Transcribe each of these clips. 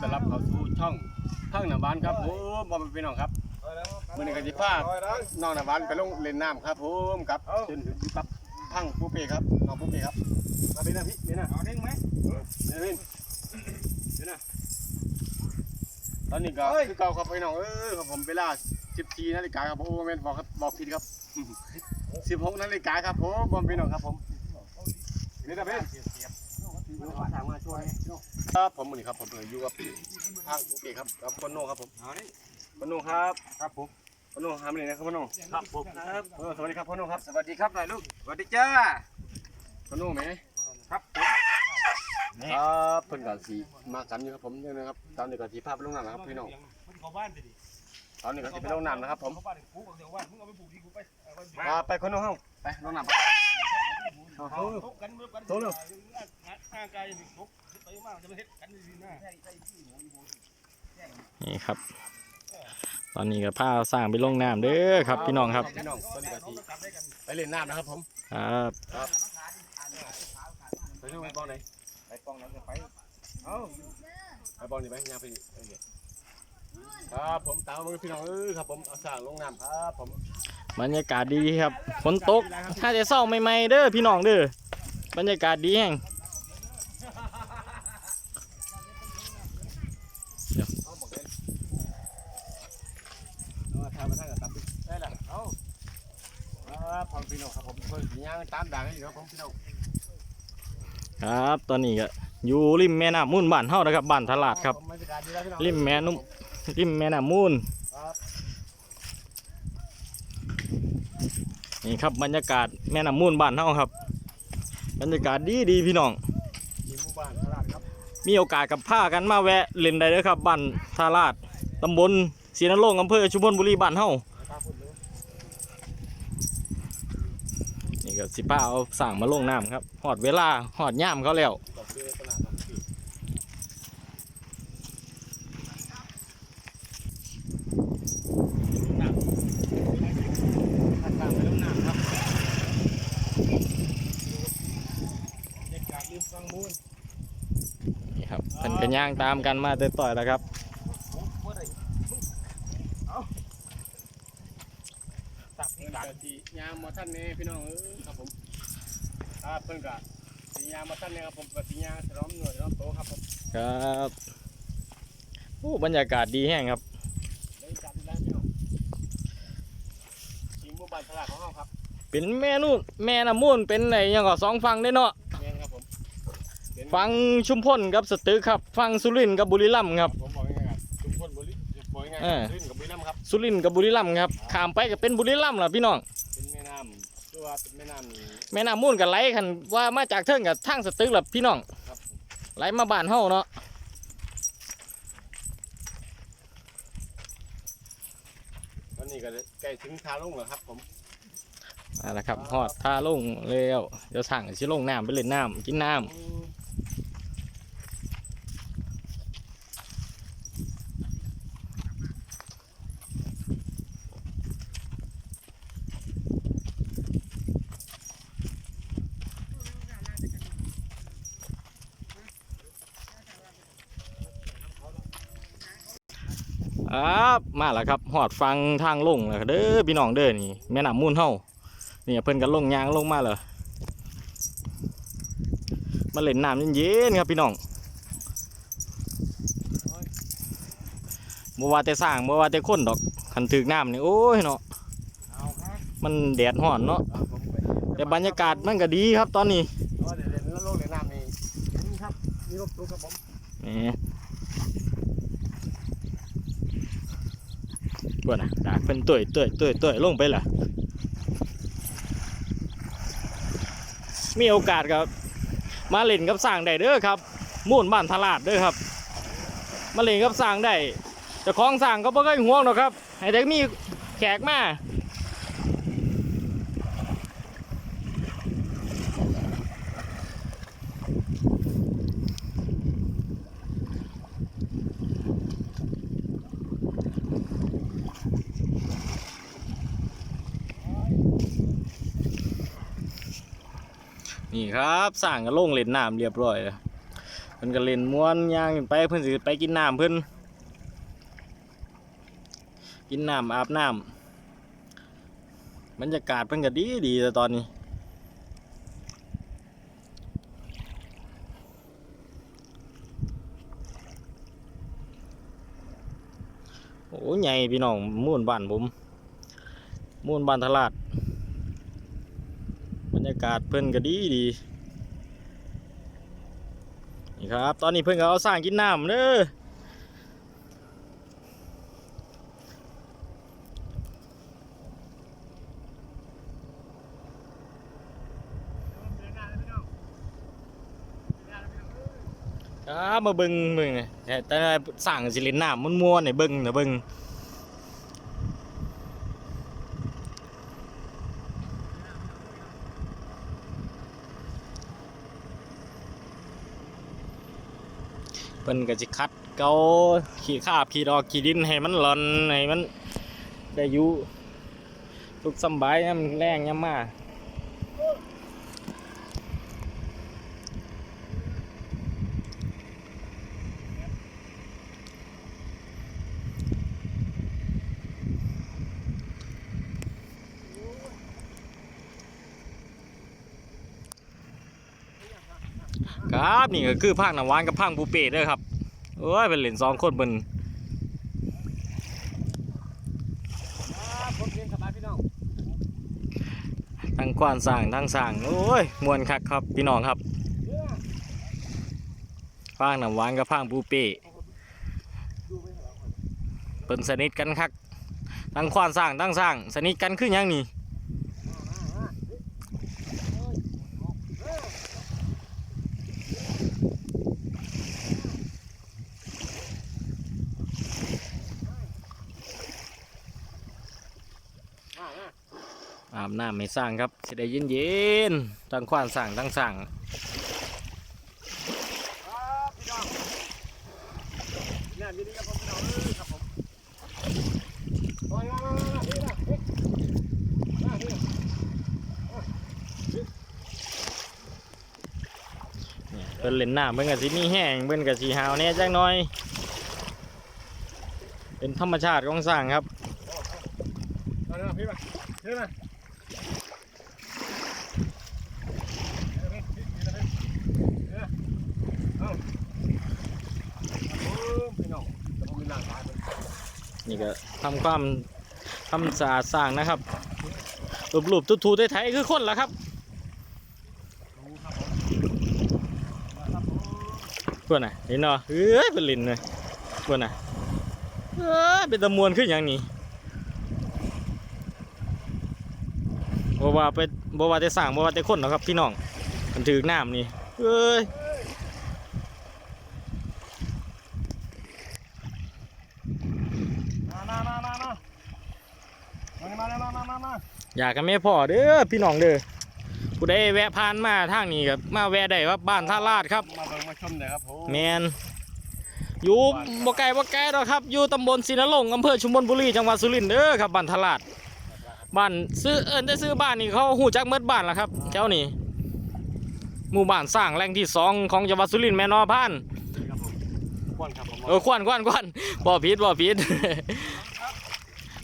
ต้อนรับเข้าสู่ช่องทั้งหน้าบ้านครับผมบ่เป็นพี่น้องครับมื้อนี้ก็สิพาน้องหน้าบ้านไปลงเล่นน้ำครับผมครับจนอยู่กับทั้งผู้เปครับน้องผู้เปครับมาเป็นนะพี่เป็นนะเอาเด้งไหมเป็นเป็นเป็นนะตอนนี้ก็คือเก่าครับพี่น้องเออครับผมเวลา14นาฬิกาครับโอ้แม่นบอกครับบอกผิดครับ16นาฬิกาครับผมบ่เป็นพี่น้องครับผมนี่นะเพิ่น ครับผมมือนี้ครับผมอยู่กับทางผู้เก่ครับกับคนโน่ครับผมเอาดิคนโน่ครับครับผมคนโน่หามาเลยนะครับคนโน่ครับผมครับเออสวัสดีครับคนโน่ครับสวัสดีครับนายลูกสวัสดีจ้าคนโน่ไหมครับผมครับเพิ่นกับสีมากันอยู่ครับผมเนี่ยนะครับตอนนี้ก็สีภาพลงน้ำนะครับพี่น้องตอนนี้ก็สีไปลงน้ำนะครับผมมาไปคนโน่เฮาไปลงน้ำ เอาเอาเอาทุบกันเมื่อกันโตเร็วห่างไกลทุบไปมากจะไปเฮ็ดกันดีๆนะนี่ครับ ตอนนี้ก็พาสร้างไปลงน้ำเด้อครับ พี่น้องครับพี่น้องตอนนี้ก็สีไปเล่นน้ำนะครับผมครับไปดูไปบอลไหนไปกองนั้นจะไปไปบอลนี่ไปยางไปนี่เออเนี่ยครับผมตามมาพี่น้องเออครับผมเอาสร้างลงน้ำครับผม บรรยากาศดีครับฝนตกถ้าจะเศร้าใหม่ๆเด้อพี่น้องเด้อบรรยากาศดีแห่งเอาบอกเลยเอาทำมาทางกับตับดิได้ละเอาครับผมพี่น้องครับผมเพิ่นสิย่างตามด่างให้อยู่ครับผมพี่น้องครับ ตอนนี้ก็อยู่ริมแม่น้ำมูลบ้านเฮานะครับบ้านทลาดครับผมบรรยากาศดีแล้วพี่น้องริมแม่นุ่มริมแม่น้ำมูล ครับ นี่ครับบรรยากาศแม่น้ำมูลบ้านเฮาครับ บรรยากาศดีดีๆพี่น้องทีมหมู่บ้านตลาดครับมีโอกาสกับผ้ากันมาแวะเล่นได้เลยครับบ้านทาราดตำบลศรีนรงค์อำเภอชุมพลบุรีบ้านเฮาครับผมเลยนี่ก็สิป้าเอาสั่งมาลงน้ำครับหอดเวลาหอดย่ามเขาแล้ว ดอกเบี้ยตลาดครับพี่ข้างๆไปลงน้ำครับ เด็กกาดลืมฟังมูล นี่ ครับเพิ่นก็ย่างตามกันมาเต่ต่อยแล้วครับตักเพิ่นกาดก็สิยามมาท่านแน่พี่น้องเออครับผมครับเพิ่นก็สิยามมาท่านแน่ครับผมก็สิยามสล้อมหน่วยสล้อมโตครับผมครับโอ้บรรยากาศดีแห้งครับบรรยากาศดีแล้วพี่น้องทีมหมู่บ้านตลาดของเราครับเป็นแม่นู่นแม่น้ำมูลเป็นไหนยังก็สองฝั่งได้เนาะแม่นครับผม เป็นฝั่งชุมพลกับสตึกครับฝั่งสุรินทร์กับบุรีรัมย์ครับ ผมบอกง่ายๆครับชุมพลบุรีบอกง่ายเออๆลื่นกับบุรีรัมย์ครับ สุรินทร์กับบุรีรัมย์ครับข้ามไปก็เป็นบุรีรัมย์ล่ะพี่น้อง เป็นแม่น้ำตัวาเป็นแม่น้ำนี่แม่น้ำมูลกับไหลคันว่ามาจากเทิงกับทางสตึกล่ะพี่น้อง ครับไหลมาบ้านเฮาเนาะวันนี้ก็ใกล้ถึงทาลงแล้วครับผมเอาละครับฮอดท่าลงแล้วเดี๋ยวสั่งสิลงน้ำไปเล่นน้ำกินน้ำ ครับมาแล้วครับหอดฟังทางลงแล้วเด้อพี่น้องเด้อนี่แม่น้ำมูลเฮาเนี่ยเพิ่นกันลงยางลงมาเลยมาเล่นน้ำเย็นๆครับพี่น้องบ่ว่าแต่สร้างบ่ว่าแต่คนดอกคันถึกน้ำนี่โอ้ยเนาะเอาครับมันแดดร้อนเนาะครับผมไปแต่บรรยากาศมันก็ดีครับตอนนี้อ๋อเดี๋ยวเดี๋ยวแล้วลงในน้ำนี่นี่ครับมีรถตู้ครับผมนี่ บ่น่ะดากเป็นตัวตัวตัวตัวลงไปล่ะ มีโอกาสครับ มาเล่นกับสร้างได้เด้อครับมุ่นบ้านทลาดเด้อครับ มาเล่นกับสร้างได้จะคล้องสร้างก็บ่เคยห่วงหรอกครับให้แต่มีแขกมา นี่ครับสร้างก็ลงเล่นน้ำเรียบร้อยเพิ่นก็เล่นม้วนย่างไปเพิ่นสิไปกินน้ำเพิ่นกินน้ำอาบน้ำบรรยากาศเพิ่นก็ดีดีแต่ตอนนี้โอ้ใหญ่พี่น้องม่นบ้านผมม่นบ้านทลาดากาศเพิ่นก็ดีดีนี่ครับ ตอนนี้เพิ่นก็เอาสร้างกินน้ำเด้อครับมาเบิ่งเบิ่งนี่แต่แต่สร้างสิล่นน้ำม่วนๆให้เบิ่งน่ะเบิ่ง เพิ่นก็สิคัดเกาขี้คาบขี้ดอกขี้ดินให้มันหลอนให้มันได้อยู่ทุกสบายยามแรงยามมา ครับนี่ก็คือภาคน้ำหวานกับภาคบูเป้เด้อครับโอ้ยเป็นเหรียญสองคนเบิ่นครับผมเรียนสบายพี่น้องทั้งกวานสร้างทั้งสร้างโอ้ยมวนคักครับพี่น้องครับภาคน้ำหวานกับภาคบูเป้เป็นสนิทกันคักทั้งควานสร้างทั้งสร้างสนิทกันคือหยังนี่ อาบน้าไม่สร้างครับจะได้เย็นๆตั้งควานสั่งตั้งสั่งเป็นเล่นน้าเบื้องกับสีนี่แห้งเบื้องกับสีหาวเนี่ยจังหน่อย เป็นธรรมชาติของสร้างครับ Hei, hei. นี่ก็ทำความทำสะอาดสร้างนะครับรูปๆทูๆไทยคือคนละครับเพื่อนน่ะเห็นเนาะเอ้ยเป็นลินเลยเพื่อนน่ะเอ้ยเป็นตะมวนขึ้นอย่างนี้บ่ว่าไปบ่ว่าแต่สร้างบ่ว่าแต่คนหรอกครับพี่น้องมันถือน้ำนี่เอ้ย อยากกันไม่พอเด้อพี่น้องเด้อผู้ใดแวะผ่านมาทางนี้ครับมาแวะได้ครับบ้านท่าลาดครับมาเบิ่งมาชมหน่อยครับผมแมนอยู่บ่ไกลบ่ไกลหรอกครับ อยู่ตำบลศรีนรงค์อำเภอชุมพลบุรีจังหวัดสุรินทร์เด้อครับบ้านทลาดบ้านซื้อเอิ้นได้ซื้อบ้านนี่เขาหูจักเมิดบ้านแล้วครับแถวนี้หมู่บ้านสร้างแหล่งที่สองของจังหวัดสุรินทร์แม่นอพานควนครับผมเออควันควันควันบ่ผิดบ่ผิด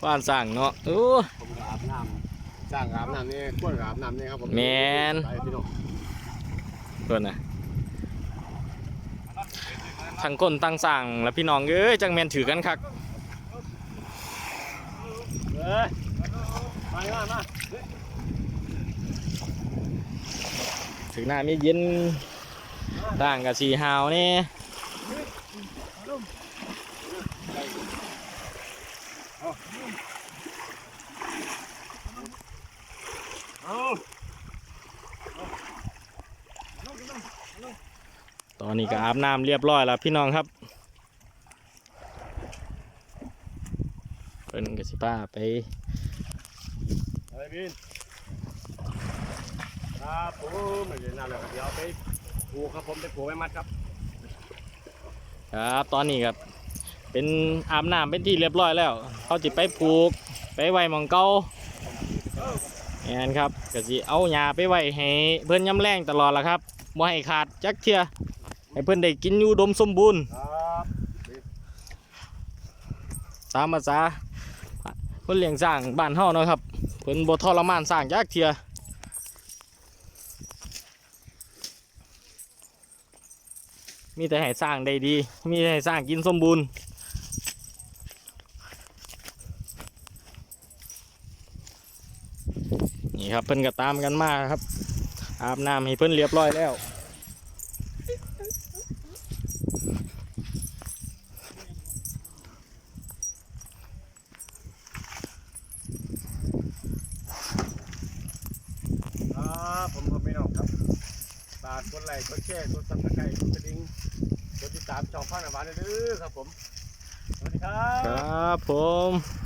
ควันสร้างเนาะโอ้ผมก็อาบน้ำ สร้างอาบน้ำนี่ควนก็อาบน้ำนี่ครับผมแม่นไปพี่น้องเพิ่นน่ะทั้งคนตั้งสร้างและพี่น้องเอ้ยจังแม่นถือกันคักเอ้ยมามามาถึงหน้ามีเย็นต่างกับสีหาวนี่ เอา ตอ นนี้ก็อาบน้ำเรียบร้อยแล้วพี่น้องครับเพิ่นกับสิป้าไปอะไรพี่ครับผมไม่ได้นานแล้วครับเดี๋ยวไปผูกครับผมไปผูกไว้มัดครับ ครับตอนนี้ครับ เป็นอาบน้ำเป็นที่เรียบร้อยแล้วเขาจิไปผูกไปไว้หมองเก่าแอนครับก็สิเอาหญ้าไปไว้ให้เพิ่นย้ำแรงตลอดละครับบ่ให้ขาดจักเทื่อม ให้เพิ่นได้กินอยู่อุดมสมบูรณ์ ครับตามภาษาเพิ่นเลี้ยงสร้างบ้านเฮาเนาะครับ เพิ่นบ่ทรมานสร้างจักเทื่อมีแต่ให้สร้างได้ดี มีแต่ให้สร้างกินสมบูรณ์ นี่ครับเพิ่นก็ตามกันมาครับ อาบน้ำให้เพิ่นเรียบร้อยแล้ว ครับผมผมพี่น้องครับฝา กดไลค์กดแชร์กดซับสไครต์กดกระดิ่งกดติดตามช่องข้าวหน้าบ้านเด้อครับผม สวัสดีครับ ครับผม